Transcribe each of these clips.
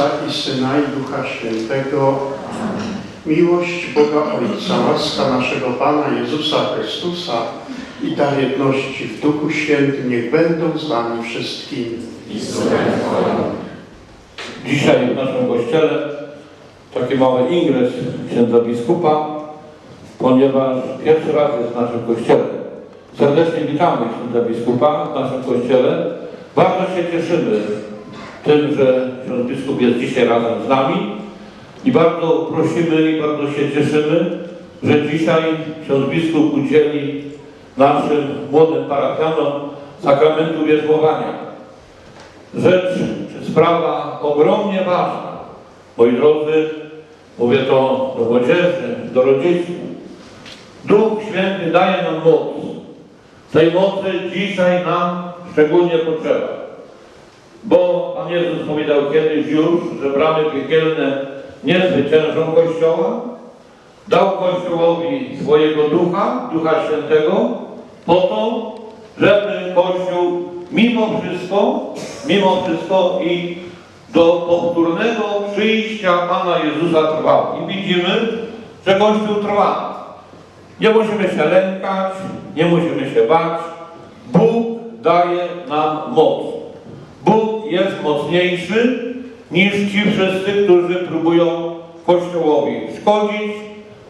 Ojca i Syna i Ducha Świętego. Miłość Boga Ojca, łaska naszego Pana Jezusa Chrystusa i dar jedności w Duchu Świętym niech będą z nami wszystkimi. Dzisiaj w naszym kościele taki mały ingres księdza biskupa, ponieważ pierwszy raz jest w naszym kościele. Serdecznie witamy księdza biskupa w naszym kościele. Bardzo się cieszymy tym, że ksiądz biskup jest dzisiaj razem z nami i bardzo prosimy i bardzo się cieszymy, że dzisiaj ksiądz biskup udzieli naszym młodym parafianom sakramentu wierzbowania rzecz czy sprawa ogromnie ważna. Moi drodzy, mówię to do młodzieży, do rodziców. Duch Święty daje nam moc. Tej mocy dzisiaj nam szczególnie potrzeba. Bo Pan Jezus powiedział kiedyś już, że bramy piekielne nie zwyciężą Kościoła. Dał Kościołowi swojego Ducha, Ducha Świętego, po to, żeby Kościół mimo wszystko, mimo wszystko i do powtórnego przyjścia Pana Jezusa trwał. I widzimy, że Kościół trwa. Nie musimy się lękać, nie musimy się bać. Bóg daje nam moc. Bóg jest mocniejszy niż ci wszyscy, którzy próbują Kościołowi szkodzić,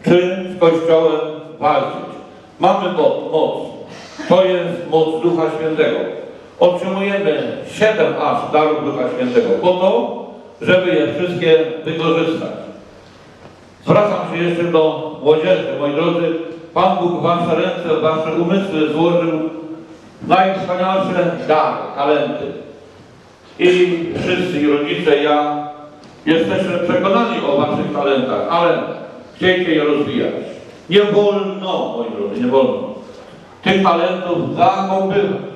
czy z Kościołem walczyć. Mamy mo- moc. To jest moc Ducha Świętego. Otrzymujemy siedem aż darów Ducha Świętego po to, żeby je wszystkie wykorzystać. Zwracam się jeszcze do młodzieży. Moi drodzy, Pan Bóg Wasze ręce, Wasze umysły złożył najwspanialsze dary, talenty. I wszyscy, i rodzice, ja jesteśmy przekonani o Waszych talentach, ale chciejcie je rozwijać. Nie wolno, moi drodzy, nie wolno tych talentów zakopywać.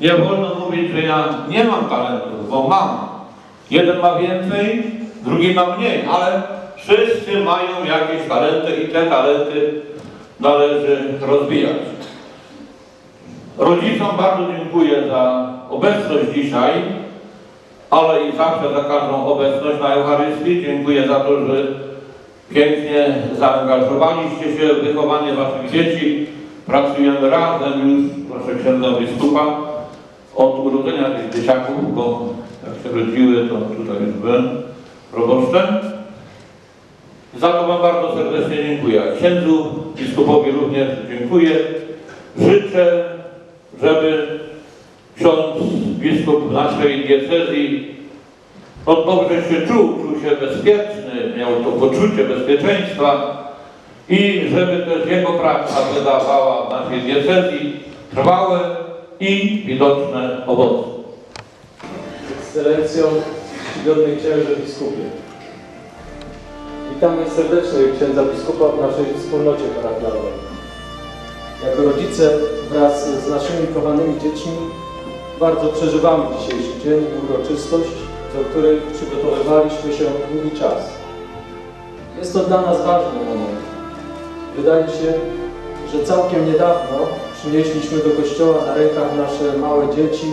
Nie wolno mówić, że ja nie mam talentów, bo mam. Jeden ma więcej, drugi ma mniej, ale wszyscy mają jakieś talenty i te talenty należy rozwijać. Rodzicom bardzo dziękuję za obecność dzisiaj, ale i zawsze za każdą obecność na Eucharystii. Dziękuję za to, że pięknie zaangażowaliście się w wychowanie waszych dzieci. Pracujemy razem już, proszę księdza biskupa, od urodzenia tych dzieciaków, bo jak się rodziły, to tutaj już byłem proboszczem. Za to Wam bardzo serdecznie dziękuję. Księdzu biskupowi również dziękuję. Życzę, żeby ksiądz biskup naszej diecezji no dobrze się czuł, czuł się bezpieczny, miał to poczucie bezpieczeństwa i żeby też jego praca wydawała w naszej diecezji trwałe i widoczne owoce. Ekscelencją, czcigodny księże biskupie. Witamy serdecznie księdza biskupa w naszej wspólnocie parafialnej. Jako rodzice wraz z naszymi kochanymi dziećmi bardzo przeżywamy dzisiejszy dzień i uroczystość, do której przygotowywaliśmy się długi czas. Jest to dla nas ważny moment. Wydaje się, że całkiem niedawno przynieśliśmy do kościoła na rękach nasze małe dzieci,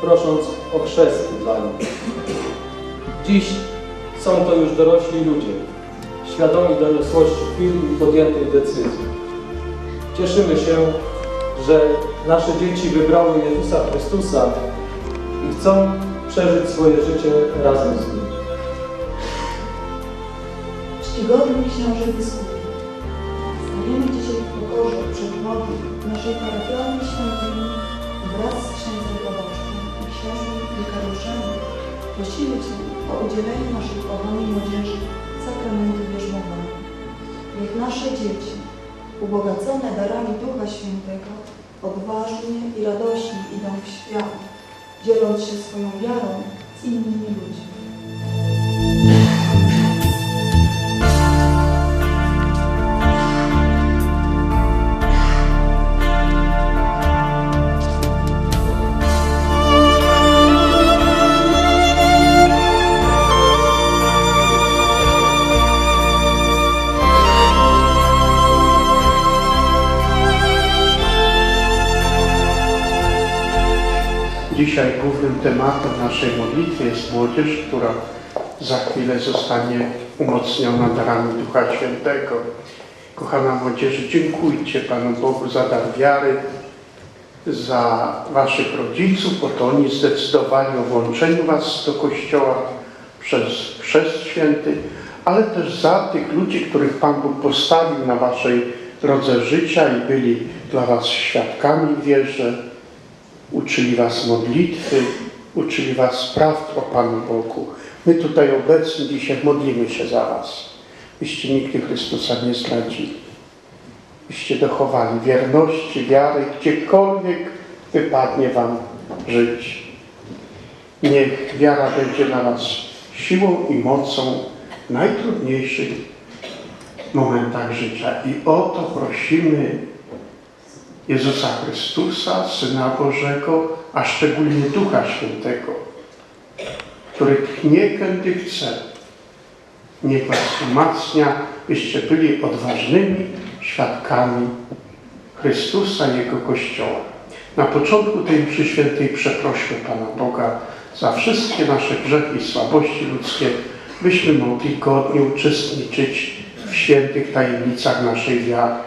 prosząc o chrzesty dla nich. Dziś są to już dorośli ludzie, świadomi doniosłości chwili i podjętej decyzji. Cieszymy się, że nasze dzieci wybrały Jezusa Chrystusa i chcą przeżyć swoje życie razem z Nim. Czcigodny książę biskupie, stajemy dzisiaj w pokorze przed Bogiem naszej parafialnej świątyni wraz z księdzem proboszczem i księżem wikariuszami prosimy Cię o udzielenie naszej kochanej młodzieży sakramentu bierzmowania. Niech nasze dzieci, ubogacone darami Ducha Świętego, odważnie i radośnie idą w świat, dzieląc się swoją wiarą z innymi ludźmi. Głównym tematem naszej modlitwy jest młodzież, która za chwilę zostanie umocniona darami Ducha Świętego. Kochana młodzieży, dziękujcie Panu Bogu za dar wiary, za Waszych rodziców, bo to oni zdecydowali o włączeniu Was do Kościoła przez chrzest święty, ale też za tych ludzi, których Pan Bóg postawił na Waszej drodze życia i byli dla Was świadkami wierze, uczyli Was modlitwy, uczyli Was prawd o Panu Bogu. My tutaj obecni dzisiaj modlimy się za Was, byście nigdy Chrystusa nie zdradzili, byście dochowali wierności, wiary, gdziekolwiek wypadnie Wam żyć. Niech wiara będzie dla Was siłą i mocą w najtrudniejszych momentach życia. I o to prosimy Jezusa Chrystusa, Syna Bożego, a szczególnie Ducha Świętego, który tchnie kiedy chce. Niech Was umacnia, byście byli odważnymi świadkami Chrystusa Jego Kościoła. Na początku tej mszy świętej przeprośmy Pana Boga za wszystkie nasze grzechy i słabości ludzkie, byśmy mogli godnie uczestniczyć w świętych tajemnicach naszej wiary.